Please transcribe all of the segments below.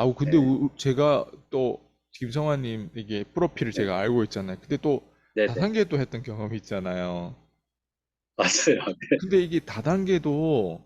아우 근데 네, 우- 제가 또 김성환님 이게 프로필을 네, 제가 알고 있잖아요. 근데 또 네네. 다단계도 했던 경험이 있잖아요. 맞아요. 네, 근데 이게 다단계도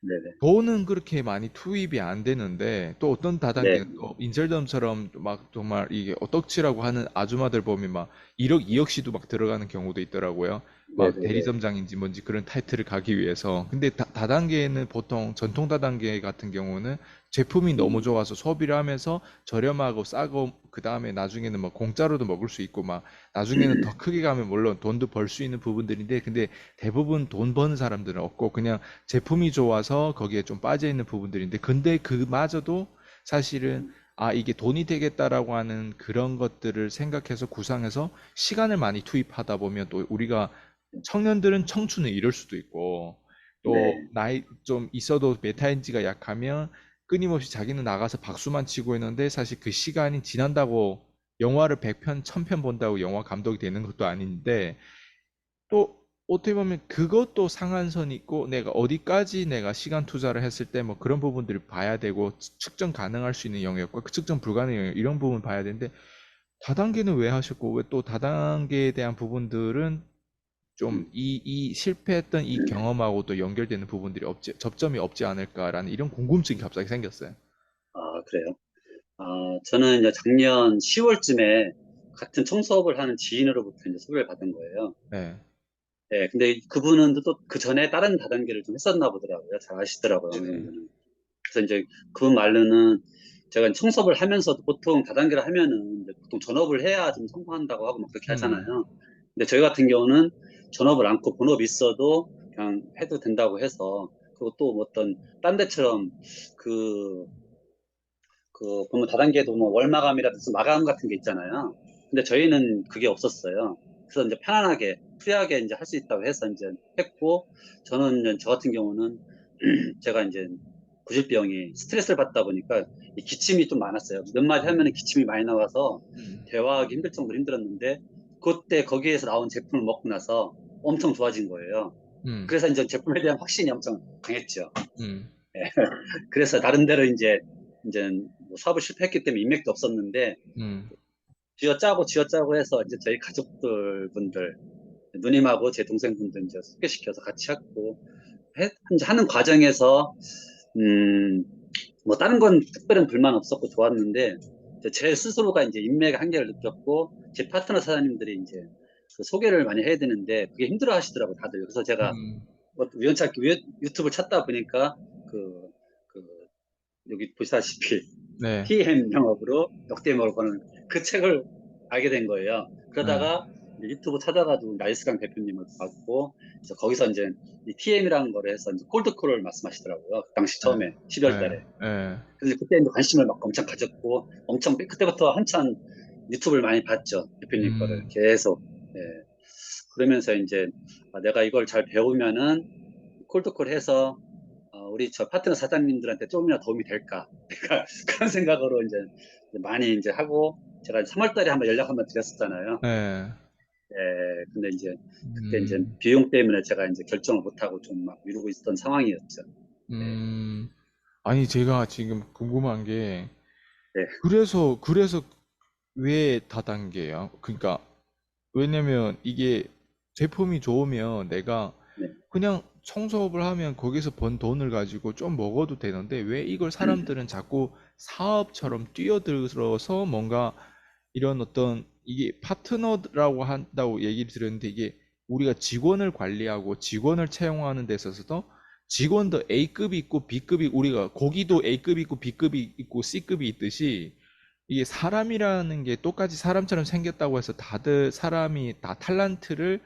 네네. 돈은 그렇게 많이 투입이 안 되는데 또 어떤 네, 다단계는 또 인절덤처럼 막 정말 이게 어떡치라고 하는 아줌마들 보면 막 1억, 2억씩도 막 들어가는 경우도 있더라고요. 막 네네네. 대리점장인지 뭔지 그런 타이틀을 가기 위해서. 근데 다, 다단계는 보통 전통 다단계 같은 경우는 제품이 너무 음, 좋아서 소비를 하면서 저렴하고 싸고 그 다음에 나중에는 뭐 공짜로도 먹을 수 있고 막 나중에는 더 크게 가면 물론 돈도 벌 수 있는 부분들인데 근데 대부분 돈 버는 사람들은 없고 그냥 제품이 좋아서 거기에 좀 빠져 있는 부분들인데 근데 그마저도 사실은 아 이게 돈이 되겠다라고 하는 그런 것들을 생각해서 구상해서 시간을 많이 투입하다 보면 또 우리가 청년들은 청춘을 잃을 수도 있고 또 네, 나이 좀 있어도 메타인지가 약하면 끊임없이 자기는 나가서 박수만 치고 있는데 사실 그 시간이 지난다고 영화를 100편, 1000편 본다고 영화 감독이 되는 것도 아닌데 또 어떻게 보면 그것도 상한선이 있고 내가 어디까지 내가 시간 투자를 했을 때 뭐 그런 부분들을 봐야 되고 측- 측정 가능할 수 있는 영역과 그 측정 불가능 영역 이런 부분 봐야 되는데 다단계는 왜 하셨고 왜 또 다단계에 대한 부분들은 좀 음, 이, 이 실패했던 이 경험하고 또 연결되는 부분들이 없지, 접점이 없지 않을까라는 이런 궁금증이 갑자기 생겼어요. 아, 그래요. 아, 저는 이제 작년 10월쯤에 같은 청소업을 하는 지인으로부터 이제 소개를 받은 거예요. 네. 네, 근데 그분은 또 그 전에 다른 다단계를 좀 했었나 보더라고요. 잘 아시더라고요. 정도는. 그래서 이제 그분 말로는 제가 청소업을 하면서도 보통 다단계를 하면은 보통 전업을 해야 좀 성공한다고 하고 막 그렇게 음, 하잖아요. 근데 저희 같은 경우는 전업을 않고 본업이 있어도 그냥 해도 된다고 해서 그리고 또뭐 어떤 딴 데처럼 그, 그 보면 다단계도 뭐 월마감이라든지 마감 같은 게 있잖아요. 근데 저희는 그게 없었어요. 그래서 이제 편안하게 프리하게 이제 할 수 있다고 해서 이제 했고 저는 이제 저 같은 경우는 제가 이제 구질병이 스트레스를 받다 보니까 이 기침이 좀 많았어요. 몇 마디 하면은 기침이 많이 나와서 음, 대화하기 힘들 정도로 힘들었는데 그때 거기에서 나온 제품을 먹고 나서 엄청 좋아진 거예요. 음, 그래서 이제 제품에 대한 확신이 엄청 강했죠. 음, 예. 그래서 나름대로 이제 이제 뭐 사업을 실패했기 때문에 인맥도 없었는데 음, 쥐어짜고 쥐어짜고 해서 이제 저희 가족들 분들 누님하고 제 동생분들 이제 소개시켜서 같이 하고 해- 하는 과정에서 음, 뭐 다른 건 특별한 불만 없었고 좋았는데 이 제제 스스로가 이제 인맥의 한계를 느꼈고 제 파트너 사장님들이 이제 그 소개를 많이 해야 되는데 그게 힘들어 하시더라고 요 다들. 그래서 제가 음, 뭐 우연찮게 유- 유튜브를 찾다 보니까 그, 그 여기 보시다시피 네, TM 영업으로 역대목을 거는 그 책을 알게 된 거예요. 네, 그러다가 이제 유튜브 찾아가지고 나이스강 대표님을 봤고 이제 거기서 이제 이 TM이라는 거를 해서 이제 콜드콜을 말씀하시더라고요. 그 당시 네, 처음에 12월 네, 달에. 네, 그래서 그때 이제 관심을 막 엄청 가졌고 엄청 그때부터 한참 유튜브를 많이 봤죠. 대표님 거를 음, 계속. 예. 그러면서 이제 아, 내가 이걸 잘 배우면은 콜드콜 해서 어, 우리 저 파트너 사장님들한테 조금이나 도움이 될까? 그러니까 그런 생각으로 이제 많이 이제 하고 제가 3월 달에 한번 연락 한번 드렸었잖아요. 네, 예, 근데 이제 그때 이제 음, 비용 때문에 제가 이제 결정을 못하고 좀 막 미루고 있었던 상황이었죠. 네, 음. 아니 제가 지금 궁금한 게 네, 그래서 그래서 왜 다단계예요? 그러니까 왜냐면 이게 제품이 좋으면 내가 네, 그냥 청소업을 하면 거기서 번 돈을 가지고 좀 먹어도 되는데 왜 이걸 사람들은 자꾸 사업처럼 뛰어들어서 뭔가 이런 어떤 이게 파트너라고 한다고 얘기를 들었는데 이게 우리가 직원을 관리하고 직원을 채용하는 데 있어서도 직원도 A급이 있고 B급이 우리가 거기도 A급이 있고 B급이 있고 C급이 있듯이 이게 사람이라는 게 똑같이 사람처럼 생겼다고 해서 다들 사람이 다 탤런트를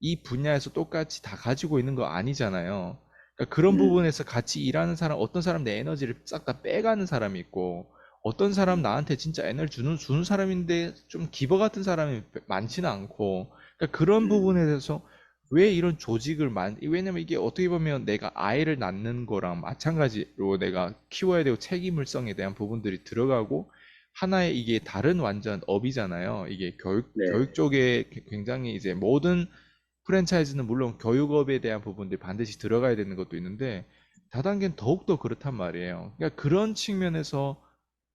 이 분야에서 똑같이 다 가지고 있는 거 아니잖아요. 그러니까 그런 음, 부분에서 같이 일하는 사람, 어떤 사람 내 에너지를 싹 다 빼가는 사람이 있고, 어떤 사람 나한테 진짜 에너지 주는, 주는 사람인데 좀 기버 같은 사람이 많지는 않고, 그러니까 그런 음, 부분에 대해서 왜 이런 조직을 만, 왜냐면 이게 어떻게 보면 내가 아이를 낳는 거랑 마찬가지로 내가 키워야 되고 책임을성에 대한 부분들이 들어가고, 하나의 이게 다른 완전 업이잖아요. 이게 교육, 네, 교육 쪽에 굉장히 이제 모든 프랜차이즈는 물론 교육업에 대한 부분들이 반드시 들어가야 되는 것도 있는데, 다단계는 더욱더 그렇단 말이에요. 그러니까 그런 측면에서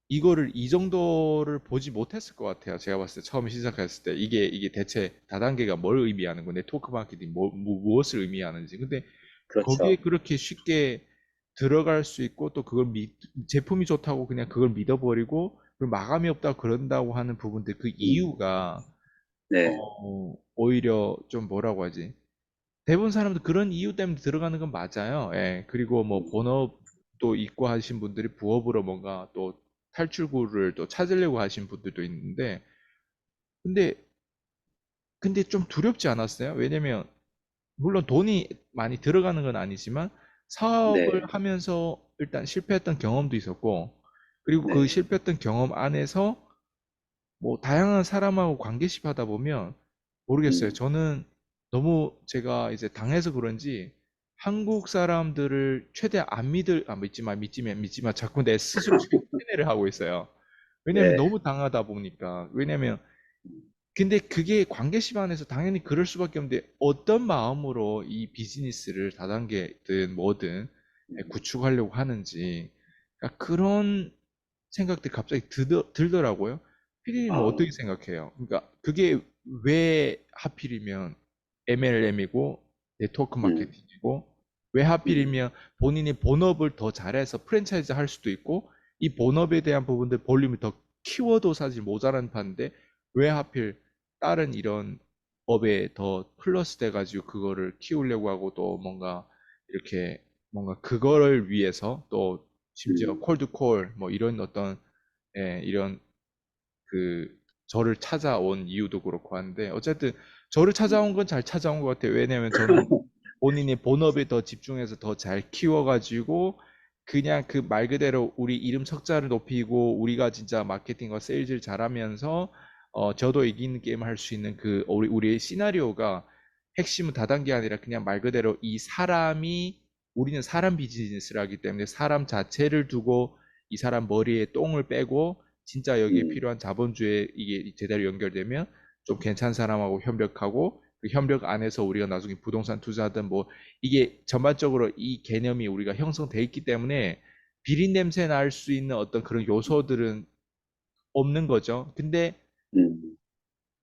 이거를 이 정도를 보지 못했을 것 같아요. 제가 봤을 때 처음 시작했을 때 이게 이게 대체 다단계가 뭘 의미하는 건데 토크 마케팅 뭐, 뭐- 무엇을 의미하는지. 근데 그렇죠. 거기에 그렇게 쉽게 들어갈 수 있고 또 그걸 믿, 제품이 좋다고 그냥 그걸 믿어버리고 그리고 마감이 없다고 그런다고 하는 부분들 그 이유가 네. 어, 오히려 좀 뭐라고 하지? 대부분 사람들 그런 이유 때문에 들어가는 건 맞아요. 예. 그리고 뭐 본업도 있고 하신 분들이 부업으로 뭔가 또 탈출구를 또 찾으려고 하신 분들도 있는데 근데 근데 좀 두렵지 않았어요? 왜냐면 물론 돈이 많이 들어가는 건 아니지만 사업을 네. 하면서 일단 실패했던 경험도 있었고 그리고 그 네. 실패했던 경험 안에서 뭐 다양한 사람하고 관계십 하다 보면 모르겠어요. 음. 저는 너무 제가 이제 당해서 그런지 한국 사람들을 최대 안 믿을 아 믿지마 믿지마 믿지마 자꾸 내 스스로 세뇌를 하고 있어요. 왜냐면 네. 너무 당하다 보니까 왜냐면 근데 그게 관계십 안에서 당연히 그럴 수밖에 없는데 어떤 마음으로 이 비즈니스를 다단계든 뭐든 구축하려고 하는지 그러니까 그런 생각들이 갑자기 드, 들더라고요. 피디님은 아. 어떻게 생각해요? 그러니까 그게 왜 하필이면 MLM이고 네트워크 음. 마케팅이고 왜 하필이면 본인이 본업을 더 잘해서 프랜차이즈 할 수도 있고 이 본업에 대한 부분들 볼륨을 더 키워도 사실 모자란 판인데 왜 하필 다른 이런 업에 더 플러스 돼가지고 그거를 키우려고 하고 또 뭔가 이렇게 뭔가 그거를 위해서 또 심지어 음. 콜드콜 뭐 이런 어떤 예, 이런 그 저를 찾아온 이유도 그렇고 한데 어쨌든 저를 찾아온 건 잘 찾아온 것 같아요. 왜냐면 저는 본인의 본업에 더 집중해서 더 잘 키워가지고 그냥 그 말 그대로 우리 이름 석자를 높이고 우리가 진짜 마케팅과 세일즈를 잘하면서 어 저도 이기는 게임 할 수 있는 그 우리 우리의 시나리오가 핵심은 다단계 아니라 그냥 말 그대로 이 사람이 우리는 사람 비즈니스를 하기 때문에 사람 자체를 두고 이 사람 머리에 똥을 빼고 진짜 여기에 음. 필요한 자본주의에 이게 제대로 연결되면 좀 괜찮은 사람하고 협력하고 그 협력 안에서 우리가 나중에 부동산 투자하든 뭐 이게 전반적으로 이 개념이 우리가 형성돼 있기 때문에 비린 냄새 날 수 있는 어떤 그런 요소들은 없는 거죠. 근데 음.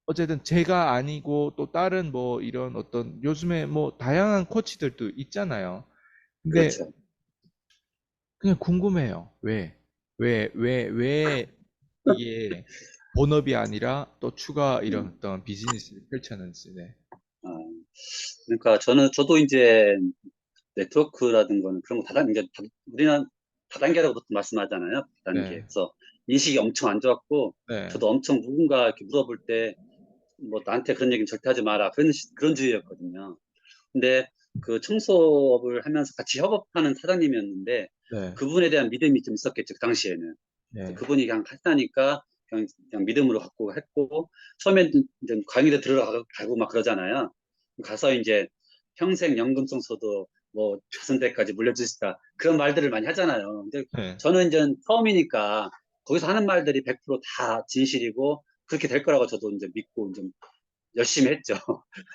어쨌든 제가 아니고 또 다른 뭐 이런 어떤 요즘에 뭐 다양한 코치들도 있잖아요. 근데 그렇죠. 그냥 궁금해요. 왜? 왜, 왜, 왜 이게 본업이 아니라 또 추가 이런 음. 어떤 비즈니스를 펼쳤는지. 네. 아, 그러니까 저는 저도 이제 네트워크라든 거는 그런 거 다단 이제 다- 우리는 다단계라고 말씀하잖아요. 다단계. 네. 그래서 인식이 엄청 안 좋았고 네. 저도 엄청 누군가 이렇게 물어볼 때 뭐 나한테 그런 얘기는 절대 하지 마라 그런 시- 그런 주의였거든요. 근데 그 청소업을 하면서 같이 협업하는 사장님이었는데 네. 그분에 대한 믿음이 좀 있었겠죠 그 당시에는. 네. 그분이 그냥 하다니까 그냥, 그냥 믿음으로 갖고 했고 처음엔 이제 강의를 들어가고 막 그러잖아요. 가서 이제 평생 연금성소도 뭐 자선대까지 물려주시다 그런 말들을 많이 하잖아요. 근데 네. 저는 이제 처음이니까 거기서 하는 말들이 100%다 진실이고 그렇게 될 거라고 저도 이제 믿고 좀 열심히 했죠.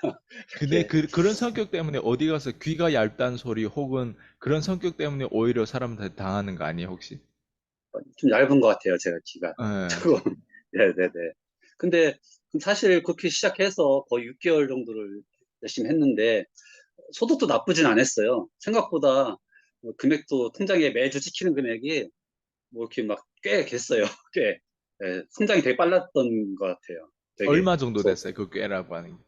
근데 그렇게. 그, 그런 성격 때문에 어디 가서 귀가 얇다는 소리 혹은 그런 성격 때문에 오히려 사람한테 당하는 거 아니에요, 혹시? 좀 얇은 것 같아요, 제가 귀가. 네. 조금. 네네네. 근데 사실 그렇게 시작해서 거의 6개월 정도를 열심히 했는데 소득도 나쁘진 않았어요. 생각보다 뭐 금액도 통장에 매주 찍히는 금액이 뭐 이렇게 막 꽤 됐어요. 꽤. 예, 성장이 되게 빨랐던 것 같아요. 되게. 얼마 정도 됐어요, 그 꽤라고 하는 게?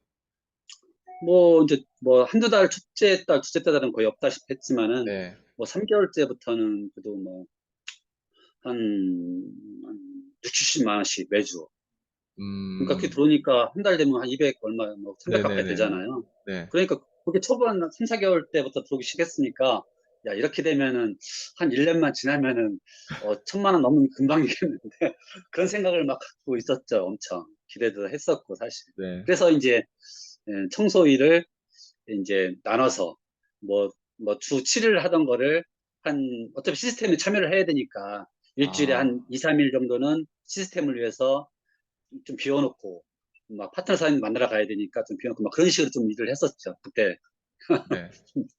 뭐 이제 뭐 한두 달, 첫째 달, 둘째 달은 거의 없다시피 했지만은 네. 뭐 3개월째부터는 그래도 뭐 한, 한 6, 70만 원씩 매주. 그러니까 그게 음, 들어오니까 한 달 되면 한 200 얼마, 뭐 300 가까이. 되잖아요. 네. 그러니까 그게 초반 3, 4개월 때부터 들어오기 시작했으니까 야 이렇게 되면은 한 1년만 지나면은 어 천만 원 넘으면 금방이겠는데 그런 생각을 막 갖고 있었죠. 엄청 기대도 했었고 사실. 네. 그래서 이제 예, 청소 일을 이제 나눠서 뭐 뭐 주 7일 하던 거를 한 어차피 시스템에 참여를 해야 되니까 일주일에 아. 한 2, 3일 정도는 시스템을 위해서 좀 비워놓고 막 파트너 사장님 만나러 가야 되니까 좀 비워놓고 막 그런 식으로 좀 일을 했었죠. 그때 네.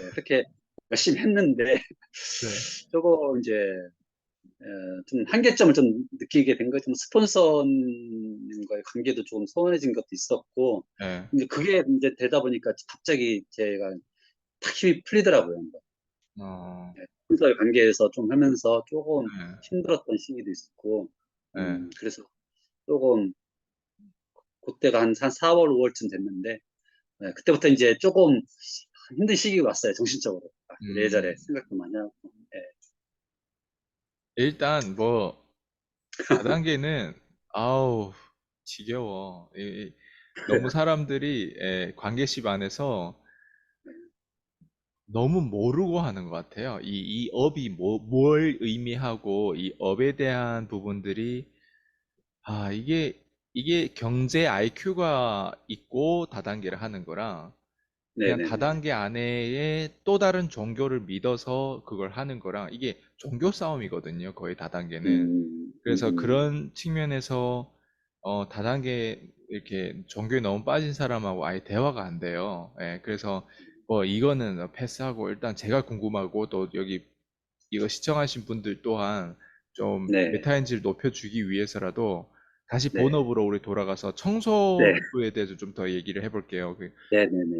네, 그렇게 열심히 했는데 네. 저거 이제 에, 좀 한계점을 좀 느끼게 된 거, 좀 스폰서님과의 관계도 좀 소원해진 것도 있었고, 예. 이제 그게 이제 되다 보니까 갑자기 제가 탁 힘이 풀리더라고요. 어, 스 폰서의 관계에서 좀 하면서 조금 예. 힘들었던 시기도 있었고, 네. 음, 그래서 조금 그때가 한, 한 4월, 5월쯤 됐는데, 네, 그때부터 이제 조금 힘든 시기가 왔어요, 정신적으로. 아, 음. 이래저래 생각도 많이 하고. 예. 일단 뭐 다단계는 아우 지겨워. 이- 이- 너무 사람들이 예, 관계십 안에서 너무 모르고 하는 것 같아요. 이, 이 업이 뭐, 뭘 의미하고 이 업에 대한 부분들이 아 이게 이게 경제 IQ가 있고 다단계를 하는 거랑 그냥 네네네. 다단계 안에 또 다른 종교를 믿어서 그걸 하는 거랑 이게 종교 싸움이거든요. 거의 다단계는. 음, 그래서 음, 그런 측면에서 어, 다단계 이렇게 종교에 너무 빠진 사람하고 아예 대화가 안 돼요. 예, 그래서 뭐 이거는 패스하고 일단 제가 궁금하고 또 여기 이거 시청하신 분들 또한 좀 네. 메타인지를 높여주기 위해서라도 다시 네. 본업으로 우리 돌아가서 청소부에 대해서 좀 더 얘기를 해볼게요. 그 네네네.